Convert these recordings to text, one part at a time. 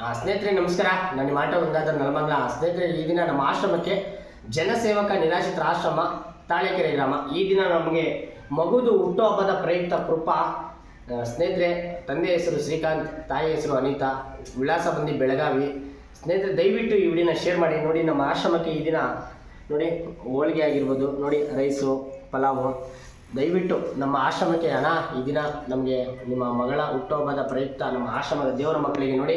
ಆ, ಸ್ನೇಹಿತರೆ ನಮಸ್ಕಾರ. ನನ್ನ ನಿಮ್ಮ ಆಟೋ ಗಂಗಾಧರ್ ನಲಮಂಗಲ. ಸ್ನೇಹಿತರೆ ಈ ದಿನ ನಮ್ಮ ಆಶ್ರಮಕ್ಕೆ ಜನಸೇವಕ ನಿರಾಶ್ರಿತರ ಆಶ್ರಮ ತಾಳೆಕೆರೆ ಗ್ರಾಮ. ಈ ದಿನ ನಮಗೆ ಮಗುದು ಹುಟ್ಟುಹಬ್ಬದ ಪ್ರಯುಕ್ತ ಕೃಪಾ ಸ್ನೇಹಿತರೆ ತಂದೆ ಹೆಸರು ಶ್ರೀಕಾಂತ್ ತಾಯಿ ಹೆಸರು ಅನಿತಾ ವಿಳಾಸ ಬಂದಿ ಬೆಳಗಾವಿ. ಸ್ನೇಹಿತರೆ ದಯವಿಟ್ಟು ಈ ವಿಡಿಯೋನ ಶೇರ್ ಮಾಡಿ. ನೋಡಿ ನಮ್ಮ ಆಶ್ರಮಕ್ಕೆ ಈ ದಿನ ನೋಡಿ ಹೋಳಿಗೆ ಆಗಿರ್ಬೋದು ನೋಡಿ ರೈಸು ಪಲಾವು. ದಯವಿಟ್ಟು ನಮ್ಮ ಆಶ್ರಮಕ್ಕೆ ಹಣ ಈ ದಿನ ನಮಗೆ ನಿಮ್ಮ ಮಗಳ ಹುಟ್ಟುಹಬ್ಬದ ಪ್ರಯುಕ್ತ ನಮ್ಮ ಆಶ್ರಮದ ದೇವರ ಮಕ್ಕಳಿಗೆ ನೋಡಿ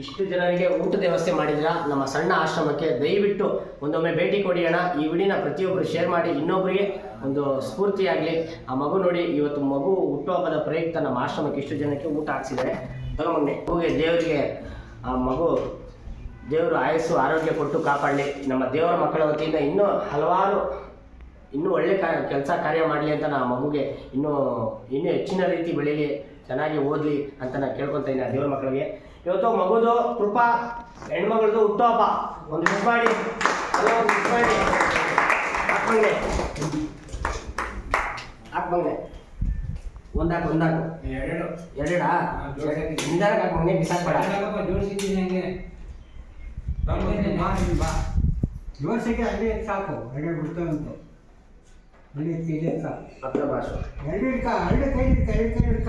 ಇಷ್ಟು ಜನರಿಗೆ ಊಟದ ವ್ಯವಸ್ಥೆ ಮಾಡಿದ್ರ ನಮ್ಮ ಸಣ್ಣ ಆಶ್ರಮಕ್ಕೆ ದಯವಿಟ್ಟು ಒಂದೊಮ್ಮೆ ಭೇಟಿ ಕೊಡಿ ಅಣ್ಣ. ಈ ವಿಡಿಯೋನ ಪ್ರತಿಯೊಬ್ಬರು ಶೇರ್ ಮಾಡಿ ಇನ್ನೊಬ್ಬರಿಗೆ ಒಂದು ಸ್ಫೂರ್ತಿಯಾಗಲಿ ಆ ಮಗು ನೋಡಿ, ಇವತ್ತು ಮಗು ಹುಟ್ಟುಹಬ್ಬದ ಪ್ರಯುಕ್ತ ನಮ್ಮ ಆಶ್ರಮಕ್ಕೆ ಇಷ್ಟು ಜನಕ್ಕೆ ಊಟ ಹಾಕ್ಸಿದ್ದಾರೆ ತಗೊಂಬನ್ನಿ ಮಗುಗೆ ದೇವರಿಗೆ ಆ ಮಗು ದೇವರು ಆಯಸ್ಸು, ಆರೋಗ್ಯ ಕೊಟ್ಟು ಕಾಪಾಡಲಿ. ನಮ್ಮ ದೇವರ ಮಕ್ಕಳ ವತಿಯಿಂದ ಇನ್ನೂ ಹಲವಾರು, ಇನ್ನೂ ಒಳ್ಳೆ ಕೆಲಸ ಕಾರ್ಯ ಮಾಡಲಿ ಅಂತ ನಾ ಮಗುಗೆ ಇನ್ನೂ ಇನ್ನೂ ಹೆಚ್ಚಿನ ರೀತಿ ಬೆಳೀಲಿ. ಚೆನ್ನಾಗಿ ಓದಲಿ ಅಂತ ನಾನು ಕೇಳ್ಕೊತಾ ಇದ್ದೀನಿ ಆ ದೇವ್ರ ಮಕ್ಕಳಿಗೆ ಇವತ್ತು ಮಗುದು ಕೃಪಾ ಹೆಣ್ಮಗಳದು ಹುಟ್ಟುಹಬ್ಬ ಒಂದು ಮಿಸ್ ಮಾಡಿ. ಮಿಸ್ ಮಾಡಿ. ಹಾಕ್ಬಂದೆ ಹಾಕ್ಬಂಗೆ ಒಂದಾಕು ಒಂದಾಕು ಎರಡು ಎರಡಾ ಹಿಂದಾಗ ಹಾಕ್ಬಂಗೆ ಬಿಸಾಕ್ಬೇಡ ಜೋಡಿಸಿದ್ದೀನಿ ಅಲ್ಲೇ ಅಲ್ಲಿ ಸಾಕು. ಎರಡು ಬಿಡ್ತವೆ ಅಂತ. ಅಲ್ಲಿ ಸಾಕು. ಹತ್ರ ಭಾಷೆ. ಎರಡು ಹಿಡ್ಕ ಎರಡು ಕೈ ಹಿಡ್ಕ ಎರಡು ಕೈ. ಹಿಡ್ಕ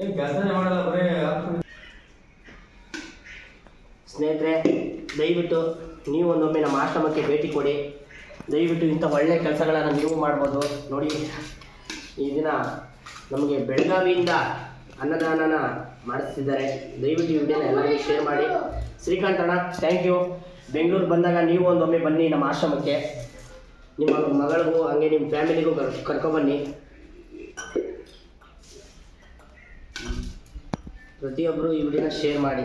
ಏನ್ ಕೆಲಸನೇ ಮಾಡಲ್ಲ ಸ್ನೇಹಿತರೆ, ದಯವಿಟ್ಟು ನೀವು ಒಂದೊಮ್ಮೆ ನಮ್ಮ ಆಶ್ರಮಕ್ಕೆ ಭೇಟಿ ಕೊಡಿ. ದಯವಿಟ್ಟು ಇಂಥ ಒಳ್ಳೆಯ ಕೆಲಸಗಳನ್ನು ನೀವು ಮಾಡ್ಬೋದು. ನೋಡಿ, ಈ ದಿನ ನಮಗೆ ಬೆಳಗಾವಿಯಿಂದ ಅನ್ನದಾನನ ಮಾಡಿಸ್ತಿದ್ದಾರೆ ದಯವಿಟ್ಟು ಈ ವಿಡಿಯೋನ ಎಲ್ಲರಿಗೂ ಶೇರ್ ಮಾಡಿ. ಶ್ರೀಕಾಂತ್ ಅಣ್ಣ ಥ್ಯಾಂಕ್ ಯು ಬೆಂಗಳೂರು ಬಂದಾಗ ನೀವು ಒಂದೊಮ್ಮೆ ಬನ್ನಿ ನಮ್ಮ ಆಶ್ರಮಕ್ಕೆ. ನಿಮ್ಮ ಮಗಳಿಗೂ, ಹಂಗೆ ನಿಮ್ಮ ಫ್ಯಾಮಿಲಿಗೂ ಕರ್ಕೊಬನ್ನಿ ಪ್ರತಿಯೊಬ್ಬರು ಈ ವಿಡಿಯೋನ ಶೇರ್ ಮಾಡಿ.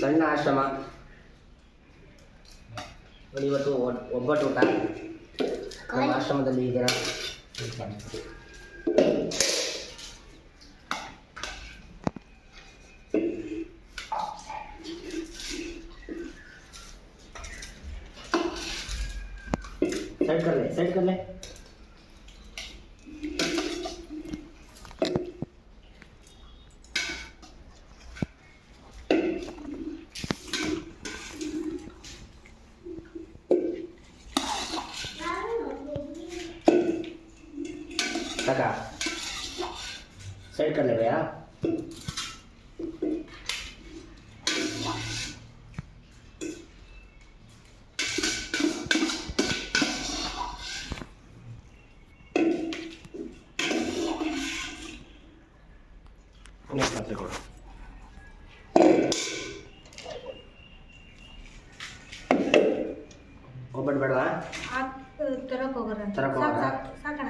ಸಣ್ಣ ಆಶ್ರಮ. ನೋಡಿ ಇವತ್ತು ಒಬ್ಬಟ್ಟು ಊಟ. ನಮ್ಮ ಆಶ್ರಮದಲ್ಲಿ ದಿನ ಸೈಡ್ ಕರ್ಲೆ ಸೈಡ್ ಕರ್ಲೆ. साइड कर ले भैया ನೆಕ್ಸ್ಟ್ ಮಾತ್ರೆ ಕೊಡು ಒಬ್ಬಟ್ಟು ಬೇಡವಾ ತರಕ್ ಹೋಗೋರ ತರಕ್ ಹೋಗೋರಾ? ಸಾಕಣ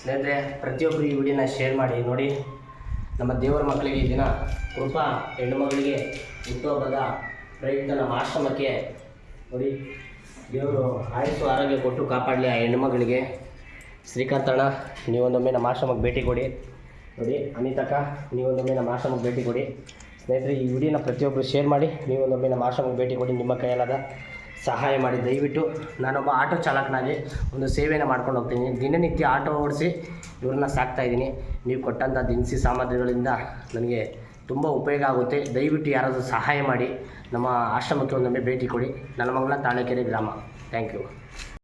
ಸ್ನೇಹಿತರೆ ಪ್ರತಿಯೊಬ್ಬರು ಈ ವಿಡಿಯೋನ ಶೇರ್ ಮಾಡಿ. ನೋಡಿ, ನಮ್ಮ ದೇವರ ಮಕ್ಕಳಿಗೆ ಈ ದಿನ ಕೃಪಾ ಹೆಣ್ಣು ಮಗಳಿಗೆ ಹುಟ್ಟುಹಬ್ಬದ ಪ್ರಯುಕ್ತ ನಮ್ಮ ಆಶ್ರಮಕ್ಕೆ. ನೋಡಿ, ದೇವರು ಆಯಸ್ಸು ಆರೋಗ್ಯ ಕೊಟ್ಟು ಕಾಪಾಡಲಿ ಆ ಹೆಣ್ಣು ಮಗಳಿಗೆ. ಶ್ರೀಕಾಂತ್ ಅಣ್ಣ ನೀವೊಂದೊಮ್ಮೆ ನಮ್ಮ ಆಶ್ರಮಕ್ಕೆ ಭೇಟಿ ಕೊಡಿ. ನೋಡಿ, ಅನಿತಕ್ಕ, ನೀವೊಂದೊಮ್ಮೆ ನಮ್ಮ ಆಶ್ರಮಕ್ಕೆ ಭೇಟಿ ಕೊಡಿ. ಸ್ನೇಹಿತರೆ, ಈ ವಿಡಿಯೋನ ಪ್ರತಿಯೊಬ್ಬರು ಶೇರ್ ಮಾಡಿ. ನೀವೊಂದೊಮ್ಮೆ ನಮ್ಮ ಆಶ್ರಮಕ್ಕೆ ಭೇಟಿ ಕೊಡಿ. ನಿಮ್ಮ ಕೈಯಲ್ಲಾದ ಸಹಾಯ ಮಾಡಿ. ದಯವಿಟ್ಟು ನಾನೊಬ್ಬ ಆಟೋ ಚಾಲಕನಾಗಿ ಒಂದು ಸೇವೆಯನ್ನು ಮಾಡ್ಕೊಂಡು ಹೋಗ್ತೀನಿ. ದಿನನಿತ್ಯ ಆಟೋ ಓಡಿಸಿ ಇವ್ರನ್ನ ಸಾಕ್ತಾಯಿದ್ದೀನಿ ನೀವು ಕೊಟ್ಟಂಥ ದಿನಸಿ ಸಾಮಗ್ರಿಗಳಿಂದ ನನಗೆ ತುಂಬ ಉಪಯೋಗ ಆಗುತ್ತೆ. ದಯವಿಟ್ಟು ಯಾರಾದರೂ ಸಹಾಯ ಮಾಡಿ ನಮ್ಮ ಆಶ್ರಮಕ್ಕೆ ಒಂದೊಮ್ಮೆ ಭೇಟಿ ಕೊಡಿ. ನನ್ನ ಮಗಳ ತಾಳೆಕೆರೆ ಗ್ರಾಮ. Thank you